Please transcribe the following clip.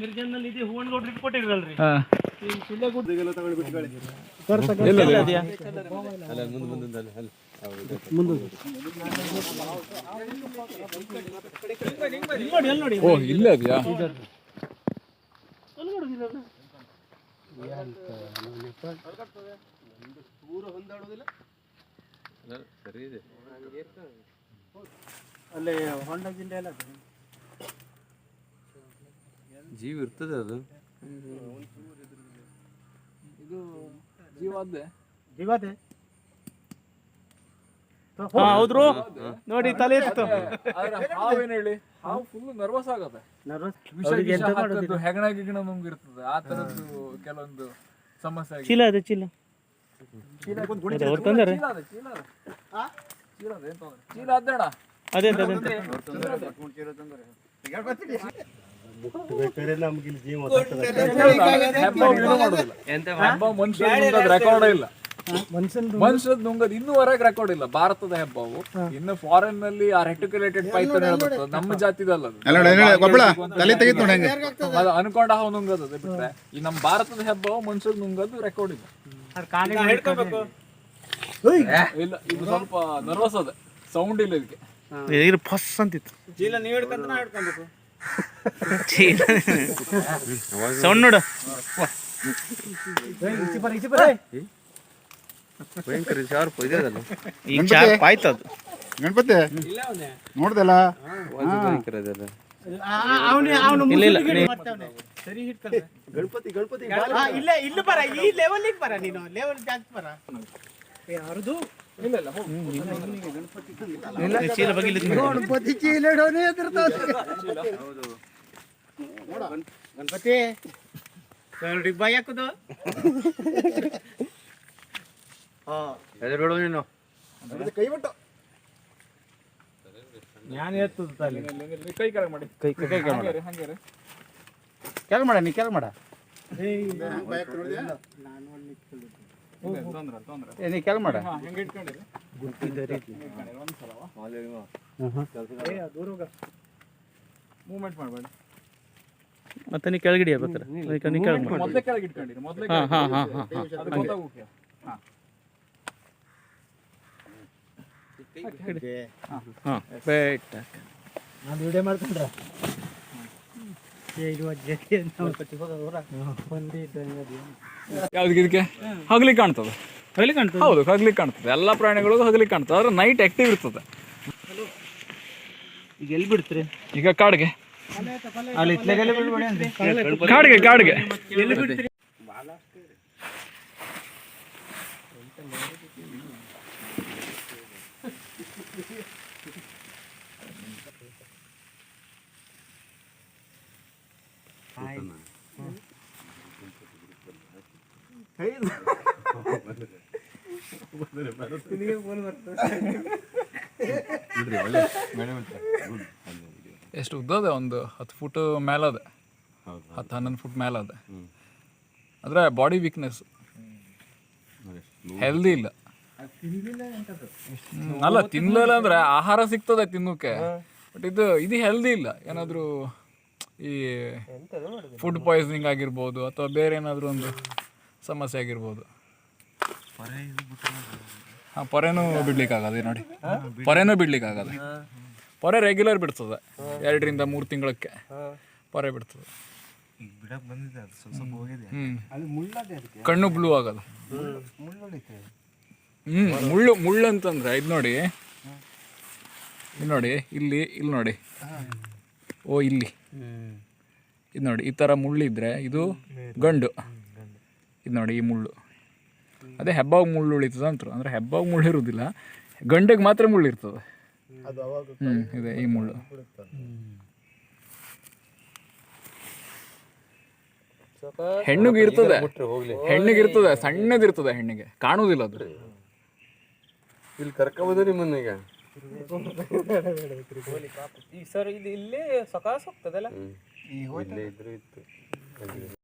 ಮಿರ್ಜನ್ನಲ್ಲಿ ಇದೆ ಹೂವನ್ಗೌಡ್ರಿಗೆ ಕೊಟ್ಟಿರಲ್ರಿ ಮುಂದೆ ನೋಡಿ ಅಲ್ಲಿ ನೋಡಿ ಓ ಇಲ್ಲೇ ಅದೆಯಾ? ಸರಿ ಇದೆ ಅಲ್ಲೇ ಹೊಂಡ ಗಿಂಡ ಎಲ್ಲ ಜೀವ ಇರ್ತದೆ ಅದು. ಇದು ಜೀವತೆ ಹಾ. ಹೌದ್ರು? ನೋಡಿ ತಲೆ ಇತ್ತು ಹಾವೇನ್ ಹೇಳಿ? ಹಾವು ಫುಲ್ ನರ್ವಸ್ ಆಗತ್ತೆ. ವಿಷ ಗಿಷ ಹಾಕದ್ದು? ಹೆಗಣ ಗಿಗಣ ನುಂಗಿರ್ತದೆ ಆ ತರದ್ದು ಕೆಲವೊಂದು ಸಮಸ್ಯೆ ಆಗಿದೆ. ಚೀಲ ಅದೇ ಚೀಲ. ಚೀಲ ಅದೆ, ಚೀಲ ಅದೇ ಅದೇ ಅದೆ, ಚೀಲ ಅದ್ದಣ್ಣ ಅದೇ ಅದೇ ಹೆಬ್ಬಾವು ಮನುಷ್ಯದ ರೆಕಾರ್ಡ್ ಇಲ್ಲ. ಮನುಷ್ಯದ ನುಂಗದ್ ಇನ್ನೂವರೆಗೆ ರೆಕಾರ್ಡ್ ಇಲ್ಲ. ಭಾರತದ ಹೆಬ್ಬಾವು. ಇನ್ನು ಫಾರಿನ್ನಲ್ಲಿ ಆ ರೆಟಿಕ್ಯುಲೇಟೆಡ್ ಪೈಥಾನ್ ಹೇಳ್ಬೇಕು ನಮ್ಮ ಜಾತಿದಲ್ಲ ಅದು. ಅನ್ಕೊಂಡ ಹಾವು ನುಂಗದ ಅದೇ ಬಿಟ್ರೆ. ಈ ನಮ್ಮ ಭಾರತದ ಹೆಬ್ಬಾವು ಮನುಷ್ಯದ ನುಂಗದ್ ರೆಕಾರ್ಡ್ ಇಲ್ಲ. ಇಲ್ಲ ಇದು ಸ್ವಲ್ಪ ನರ್ವಸ್ ಅದ. ಸೌಂಡ್ ಇಲ್ಲ ಇದಕ್ಕೆ. ಫಸ್ಟ್ ಫಸ್ ಅಂತಿತ್ತು. ಇಲ್ಲ ನೀವು ಹಿಡ್ಕಂತ ನಾ ಹಿಡ್ಕೊಬೇಕು ಸೌಂಡ್ ನೋಡು. ಭಯಂಕರ ಶಾರ್ಪ್ ಇದೆ ಅದಲ್ಲ. ಈಗ ಶಾರ್ಪ್ ಆಯ್ತು ಅದು. ಗಣಪತಿ? ನೋಡ್ದಲ್ಲ? ಭಯಂಕರ ಅದಲ್ಲ ಗಣಪತಿ ಗಣಪತಿ ಇಲ್ಲೇ ಇಲ್ಲಿ ಬರ ಈ ಲೆವೆಲ್ ಬರ ನೀನು. ಲೆವೆಲ್ ಜಾಸ್ತಿ ಬರ. ಯಾರದು ಗಣಪತಿ ಚೀಲ ಗಣಪತಿ ಎರಡು ಬಾಯಿ ಹಾಕುದು ಹೆದರ್ಬೇಡ ನೀನು ನಾನು ಎತ್ತದ ತಲೆ ಕೈ ಕೆಳಗೆ ಮಾಡಿ ಕೈ ಕೈ ಕೈ ಹಂಗೆ ರೀ, ಹಂಗೆ ರೀ. ಕೆಳ ಮಾಡ ನೀ ನಾನು ಮಾಡ ನಾನು. ಏ ನೀ ಕೆಳ ಮಾಡ? ಮೂವ್ಮೆಂಟ್ ಮಾಡಬೇಡ. ಮತ್ತೆ ನೀ ಕೆಳಗಿಡಿಯ ಅದಕ್ಕೆ ನೀ ಕೆಳಗೆ ಮಾಡು. ಮೊದಲೇ ಕೆಳಗೆ ಇಟ್ಕೊಂಡಿರಿ ಮೊದಲೇ ಹಾ ಹಾ ಹಾ ಹಾ ಹಾ. ಅದು ಗೊತ್ತಾಗುತ್ತೆ ಹಾ. ಹಾ ಬೇಟ ನಾನು ವಿಡಿಯೋ ಮಾಡ್ಕೊಂಡ್ರ ಯಾವ್ದಕ್ಕೆ ಹಗಲಿ ಕಾಣ್ತದೆ. ಅಲ್ಲಿ ಕಾಣ್ತದೆ? ಹೌದು ಹಗಲಿ ಕಾಣ್ತದೆ. ಎಲ್ಲ ಪ್ರಾಣಿಗಳಿಗೂ ಹಗಲಿ ಕಾಣ್ತದೆ. ಆದ್ರೆ ನೈಟ್ ಆಕ್ಟಿವ್ ಇರ್ತದೆ. ಈಗ ಎಲ್ಲಿ ಬಿಡ್ತೀರಿ? ಈಗ ಕಾಡಿಗೆ. ಅಲ್ಲಿ ಇತ್ಲೆಗೆಲ್ಲ ಬಿಡ್ಬೇಡಿ ಅಂದ್ರೆ. ಕಾಡಿಗೆ ಕಾಡಿಗೆ. ಎಷ್ಟು ಉದ್ದ ಉದ್ದದ? ಒಂದು ಹತ್ತು ಫುಟ್ ಮೇಲದ. ಹತ್ತು ಹನ್ನೊಂದು ಫುಟ್ ಮೇಲದ. ಅಂದ್ರೆ ಬಾಡಿ ವೀಕ್ನೆಸ್ ಹೆಲ್ದಿ ಇಲ್ಲ. ಅಲ್ಲ ತಿನ್ನಲಿಲ್ಲ ಅಂದ್ರೆ ಆಹಾರ ಸಿಗ್ತದೆ ತಿನ್ನೋಕೆ. ಬಟ್ ಇದು ಇದು ಹೆಲ್ದಿ ಇಲ್ಲ. ಏನಾದರೂ ಈ ಫುಡ್ ಪಾಯ್ಸನಿಂಗ್ ಆಗಿರ್ಬೋದು ಅಥವಾ ಬೇರೆ ಏನಾದರೂ ಒಂದು ಸಮಸ್ಯೆ ಆಗಿರ್ಬೋದು. ಹಾಂ ಪೊರೆನೂ ಬಿಡ್ಲಿಕ್ಕಾಗದೆ ನೋಡಿ. ಪೊರೆನೂ ಬಿಡ್ಲಿಕ್ಕಾಗದೆ. ಪೊರೆ ರೆಗ್ಯುಲರ್ ಬಿಡ್ತದೆ. ಎರಡರಿಂದ ಮೂರು ತಿಂಗಳಕ್ಕೆ ಪೊರೆ ಬಿಡ್ತದೆ. ಕಣ್ಣು ಬ್ಲೂ ಆಗಲ್ಲ. ಹ್ಞೂ ಮುಳ್ಳು ಮುಳ್ಳು ಅಂತಂದ್ರೆ ಇದು ನೋಡಿ. ಇಲ್ಲಿ ನೋಡಿ ಇಲ್ಲಿ ಇಲ್ಲಿ ನೋಡಿ. ಓ, ಇಲ್ಲಿ. ಇದು ನೋಡಿ, ಈ ಥರ ಮುಳ್ಳಿದ್ರೆ ಇದು ಗಂಡು. ಇದು ನೋಡಿ, ಈ ಮುಳ್ಳು. ಅದೇ ಹೆಬ್ಬಾವ್ ಮುಳ್ಳು ಉಳಿತದ ಅಂತಾರೆ ಅಂದ್ರೆ ಹೆಬ್ಬಾವ್ ಮುಳ್ಳು ಇರುವುದಿಲ್ಲ ಗಂಡಿಗೆ ಮಾತ್ರ ಮುಳ್ಳು ಇರ್ತದೆ. ಹ್ಞೂ ಇದೆ ಈ ಮುಳ್ಳು. ಹೆಣ್ಣಿಗೆ ಇರ್ತದೆ. ಹೆಣ್ಣಿಗೆ ಇರ್ತದೆ, ಸಣ್ಣದಿರ್ತದೆ ಹೆಣ್ಣಿಗೆ. ಕಾಣುವುದಿಲ್ಲ ಅದು. ಇಲ್ಲಿ ಕರ್ಕೋಬೋದು ನಿಮ್ಮನ್ನ ಈಗ. ಸರ್ ಇಲ್ಲಿ ಇಲ್ಲೇ ಸಕಾಸ ಹೋಗ್ತದಲ್ಲ ಇಲ್ಲೇ ಇದ್ರು ಇತ್ತು.